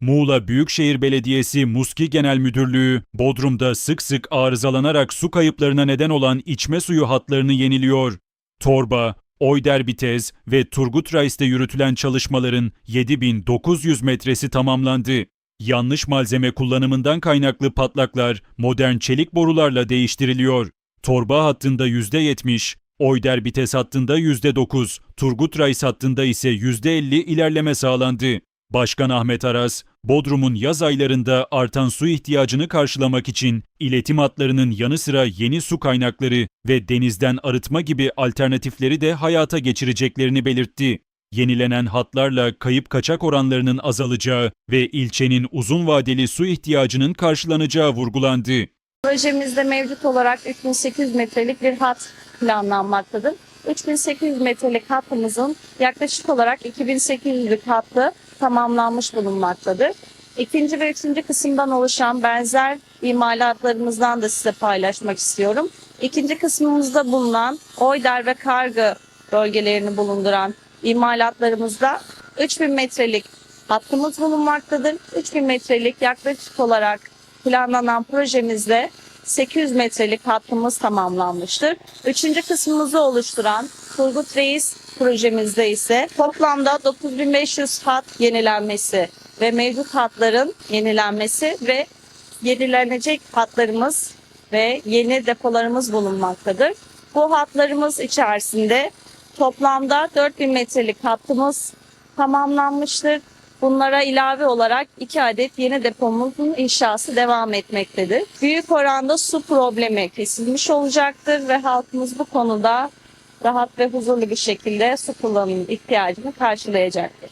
Muğla Büyükşehir Belediyesi Muski Genel Müdürlüğü, Bodrum'da sık sık arızalanarak su kayıplarına neden olan içme suyu hatlarını yeniliyor. Torba, Oyderbitez ve Turgut Reis'te yürütülen çalışmaların 7900 metresi tamamlandı. Yanlış malzeme kullanımından kaynaklı patlaklar modern çelik borularla değiştiriliyor. Torba hattında %70, Oyderbites hattında %9, Turgut Reis hattında ise %50 ilerleme sağlandı. Başkan Ahmet Aras, Bodrum'un yaz aylarında artan su ihtiyacını karşılamak için iletim hatlarının yanı sıra yeni su kaynakları ve denizden arıtma gibi alternatifleri de hayata geçireceklerini belirtti. Yenilenen hatlarla kayıp kaçak oranlarının azalacağı ve ilçenin uzun vadeli su ihtiyacının karşılanacağı vurgulandı. Projemizde mevcut olarak 3800 metrelik bir hat planlanmaktadır. 3800 metrelik hattımızın yaklaşık olarak 2800'lük hattı tamamlanmış bulunmaktadır. İkinci ve üçüncü kısımdan oluşan benzer imalatlarımızdan da size paylaşmak istiyorum. İkinci kısmımızda bulunan Oyder ve Kargı bölgelerini bulunduran imalatlarımızda 3000 metrelik hattımız bulunmaktadır. 3000 metrelik yaklaşık olarak planlanan projemizde 800 metrelik hattımız tamamlanmıştır. Üçüncü kısmımızı oluşturan Turgut Reis projemizde ise toplamda 9500 hat yenilenmesi ve mevcut hatların yenilenmesi ve yenilenecek hatlarımız ve yeni depolarımız bulunmaktadır. Bu hatlarımız içerisinde toplamda 4000 metrelik hattımız tamamlanmıştır. Bunlara ilave olarak iki adet yeni depomuzun inşası devam etmektedir. Büyük oranda su problemi kesilmiş olacaktır ve halkımız bu konuda rahat ve huzurlu bir şekilde su kullanım ihtiyacını karşılayacaktır.